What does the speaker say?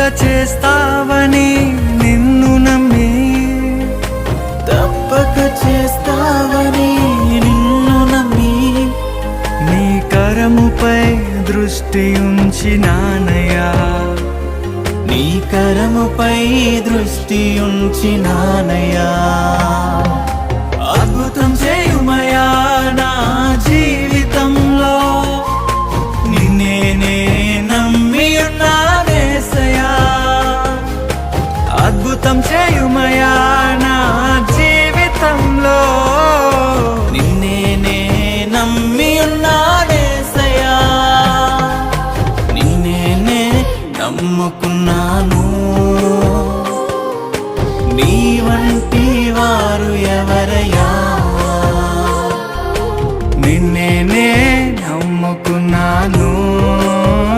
చేస్తావని నిన్ను నమ్మి. తప్పక చేస్తావని నిన్ను నమ్మి. నీ కరముపై దృష్టి ఉంచి నానయ్యా నీ కరముపై దృష్టి ఉంచి నానయా అర్థం చేయుమయా నా జీవితంలో? నిన్నేనే నమ్మి ఉన్నానేసయా నిన్నేనే నమ్ముకున్నాను. నీ వంటి వారు ఎవరయ్యా? నిన్నేనే నమ్ముకున్నాను.